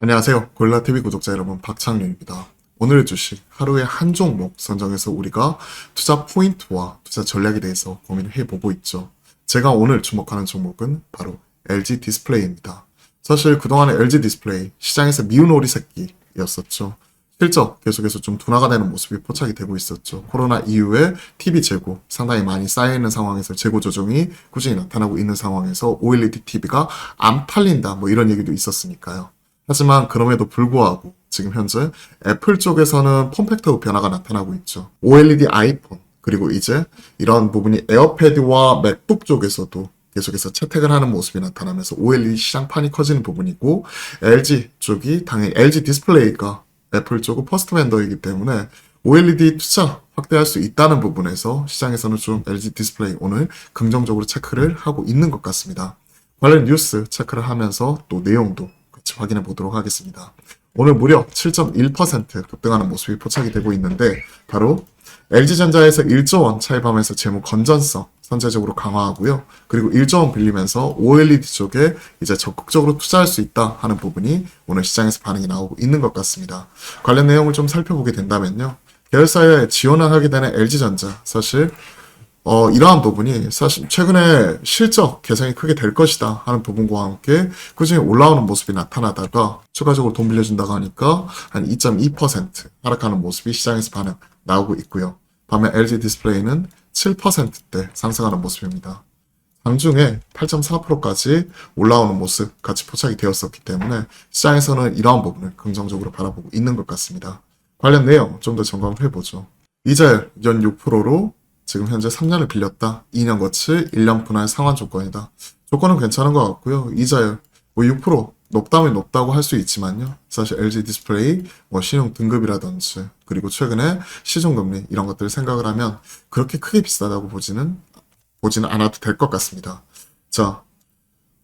안녕하세요. 골라TV 구독자 여러분, 박창윤입니다. 오늘의 주식 하루에 한 종목 선정해서 우리가 투자 포인트와 투자 전략에 대해서 고민을 해보고 있죠. 제가 오늘 주목하는 종목은 바로 LG 디스플레이입니다. 사실 그동안의 LG 디스플레이 시장에서 미운 오리 새끼였었죠. 실적 계속해서 좀 둔화가 되는 모습이 포착이 되고 있었죠. 코로나 이후에 TV 재고 상당히 많이 쌓여있는 상황에서 재고 조정이 꾸준히 나타나고 있는 상황에서 OLED TV가 안 팔린다 뭐 이런 얘기도 있었으니까요. 하지만 그럼에도 불구하고 지금 현재 애플 쪽에서는 폼팩터 변화가 나타나고 있죠. OLED 아이폰 그리고 이제 이런 부분이 에어패드와 맥북 쪽에서도 계속해서 채택을 하는 모습이 나타나면서 OLED 시장판이 커지는 부분이고 LG 쪽이 당연히 LG 디스플레이가 애플 쪽은 퍼스트 벤더이기 때문에 OLED 투자 확대할 수 있다는 부분에서 시장에서는 좀 LG 디스플레이 오늘 긍정적으로 체크를 하고 있는 것 같습니다. 관련 뉴스 체크를 하면서 또 내용도 확인해 보도록 하겠습니다. 오늘 무려 7.1% 급등하는 모습이 포착이 되고 있는데 바로 LG전자에서 1조 원 차입하면서 재무 건전성 선제적으로 강화하고요. 그리고 1조 원 빌리면서 OLED 쪽에 이제 적극적으로 투자할 수 있다 하는 부분이 오늘 시장에서 반응이 나오고 있는 것 같습니다. 관련 내용을 좀 살펴보게 된다면요. 계열사에 지원을 하게 되는 LG전자 사실 어, 이러한 부분이 사실 최근에 실적 개선이 크게 될 것이다 하는 부분과 함께 꾸준히 올라오는 모습이 나타나다가 추가적으로 돈 빌려준다고 하니까 한 2.2% 하락하는 모습이 시장에서 반응 나오고 있고요. 반면 LG 디스플레이는 7%대 상승하는 모습입니다. 장중에 8.4%까지 올라오는 모습 같이 포착이 되었었기 때문에 시장에서는 이러한 부분을 긍정적으로 바라보고 있는 것 같습니다. 관련 내용 좀 더 점검을 해보죠. 이자율 연 6%로 지금 현재 3년을 빌렸다. 2년 거치 1년 분할 상환 조건이다. 조건은 괜찮은 것 같고요. 이자율 뭐 6% 높다면 높다고 할 수 있지만요. 사실 LG 디스플레이 뭐 신용 등급이라든지 그리고 최근에 시중 금리 이런 것들을 생각을 하면 그렇게 크게 비싸다고 보지는 보지는 않아도 될 것 같습니다. 자,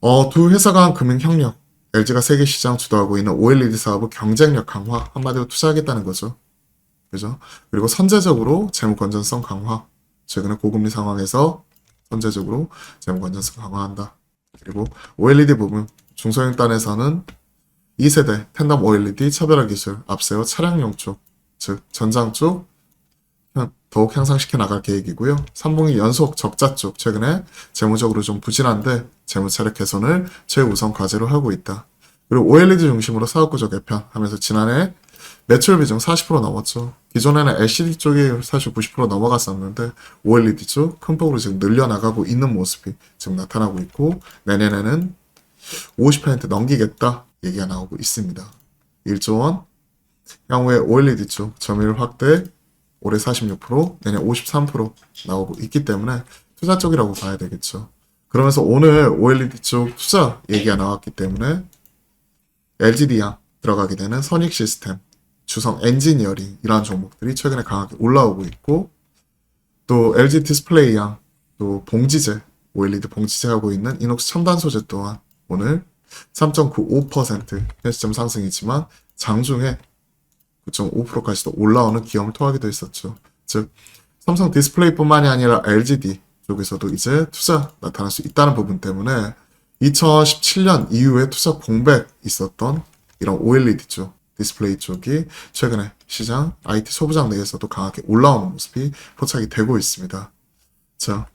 어, 두 회사가 한 금융 협력, LG가 세계 시장 주도하고 있는 OLED 사업의 경쟁력 강화 한마디로 투자하겠다는 거죠. 그죠? 그리고 선제적으로 재무 건전성 강화. 최근에 고금리 상황에서 선제적으로 재무 건전성 강화한다. 그리고 OLED 부분 중소형단에서는 2세대 텐덤 OLED 차별화 기술 앞세워 차량용 쪽, 즉 전장 쪽 현- 더욱 향상시켜 나갈 계획이고요. 3분기 연속 적자 쪽 최근에 재무적으로 좀 부진한데 재무 차력 개선을 최우선 과제로 하고 있다. 그리고 OLED 중심으로 사업 구조 개편하면서 지난해 매출 비중 40% 넘었죠. 기존에는 LCD 쪽이 사실 90% 넘어갔었는데 OLED 쪽 큰 폭으로 지금 늘려나가고 있는 모습이 지금 나타나고 있고 내년에는 50% 넘기겠다 얘기가 나오고 있습니다. 1조 원 향후에 OLED 쪽 점유율 확대 올해 46% 내년 53% 나오고 있기 때문에 투자 쪽이라고 봐야 되겠죠. 그러면서 오늘 OLED 쪽 투자 얘기가 나왔기 때문에 LGD양 들어가게 되는 선익 시스템, 주성 엔지니어링 이러한 종목들이 최근에 강하게 올라오고 있고 또 LG 디스플레이양 또 봉지재 OLED 봉지재하고 있는 이녹스 첨단 소재 또한 오늘 3.95% 현시점 상승이지만 장중에 9.5%까지도 올라오는 기염을 토하기도 했었죠. 즉 삼성 디스플레이뿐만이 아니라 LGD 쪽에서도 이제 투자 나타날 수 있다는 부분 때문에 2017년 이후에 투자 공백 있었던 이런 OLED 쪽 디스플레이 쪽이 최근에 시장 IT 소부장 내에서도 강하게 올라오는 모습이 포착이 되고 있습니다. 자,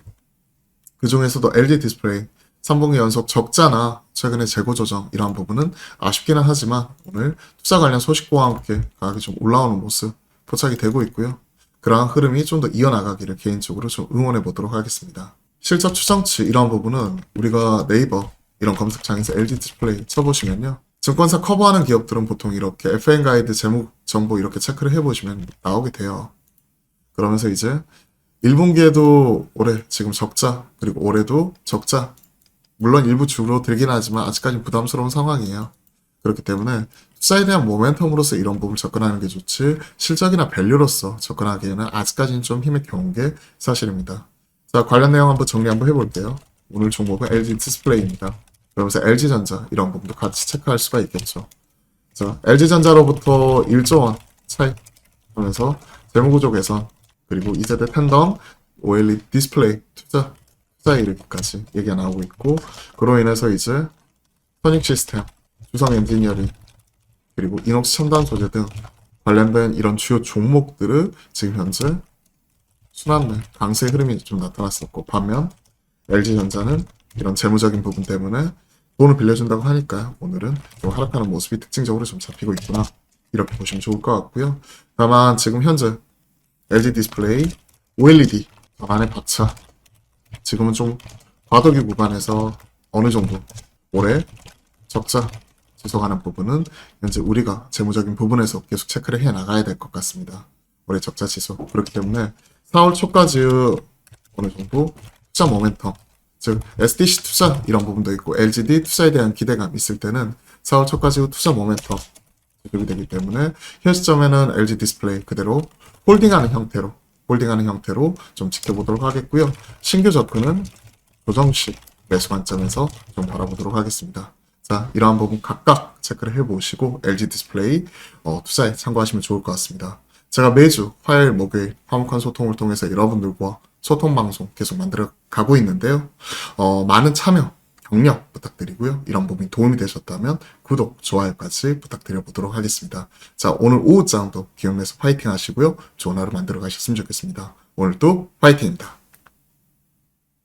그 중에서도 LG 디스플레이 3분기 연속 적자나 최근에 재고 조정 이러한 부분은 아쉽기는 하지만 오늘 투자 관련 소식과 함께 가격이 좀 올라오는 모습 포착이 되고 있고요. 그러한 흐름이 좀 더 이어나가기를 개인적으로 좀 응원해 보도록 하겠습니다. 실적 추정치 이러한 부분은 우리가 네이버 이런 검색창에서 LG 디스플레이 쳐보시면요. 증권사 커버하는 기업들은 보통 이렇게 FN 가이드 재무 정보 이렇게 체크를 해보시면 나오게 돼요. 그러면서 이제 1분기에도 올해 지금 적자 그리고 올해도 적자 물론 일부 줄어들긴 하지만 아직까지 부담스러운 상황이에요. 그렇기 때문에 투자에 대한 모멘텀으로서 이런 부분을 접근하는 게 좋지 실적이나 밸류로서 접근하기에는 아직까지는 좀 힘이 겨운 게 사실입니다. 자 관련 내용 한번 정리 한번 해볼게요. 오늘 종목은 LG 디스플레이입니다. 그러면서 LG전자 이런 부분도 같이 체크할 수가 있겠죠. 자 LG전자로부터 1조 원 차입하면서 재무구조 개선 그리고 2세대 팬덤 OLED 디스플레이 투자 투자 이르기까지 얘기가 나오고 있고 그로 인해서 이제 선익 시스템, 주성 엔지니어링 그리고 이녹스 첨단 소재 등 관련된 이런 주요 종목들을 지금 현재 순환매 강세 흐름이 좀 나타났었고 반면 LG전자는 이런 재무적인 부분 때문에 돈을 빌려준다고 하니까 오늘은 좀 하락하는 모습이 특징적으로 좀 잡히고 있구나 이렇게 보시면 좋을 것 같고요. 다만 지금 현재 LG 디스플레이 OLED 안에 박차 지금은 좀 과도기 구간에서 어느 정도 올해 적자 지속하는 부분은 현재 우리가 재무적인 부분에서 계속 체크를 해 나가야 될 것 같습니다. 올해 적자 지속 그렇기 때문에 4월 초까지 어느 정도 투자 모멘텀 즉 SDC 투자 이런 부분도 있고 LGD 투자에 대한 기대감 있을 때는 4월 초까지 투자 모멘텀 지속이 되기 때문에 현 시점에는 LG 디스플레이 그대로 홀딩하는 형태로 홀딩하는 형태로 좀 지켜보도록 하겠고요. 신규 접근은 조정식 매수 관점에서 좀 바라보도록 하겠습니다. 자, 이러한 부분 각각 체크를 해보시고 LG 디스플레이 어, 투자에 참고하시면 좋을 것 같습니다. 제가 매주 화요일, 목요일 화목한 소통을 통해서 여러분들과 소통 방송 계속 만들어 가고 있는데요. 어, 많은 참여, 격려 부탁드리고요. 이런 부분이 도움이 되셨다면 구독, 좋아요까지 부탁드려 보도록 하겠습니다. 자, 오늘 오후장도 기억내서 파이팅 하시고요. 좋은 하루 만들어 가셨으면 좋겠습니다. 오늘도 파이팅입니다.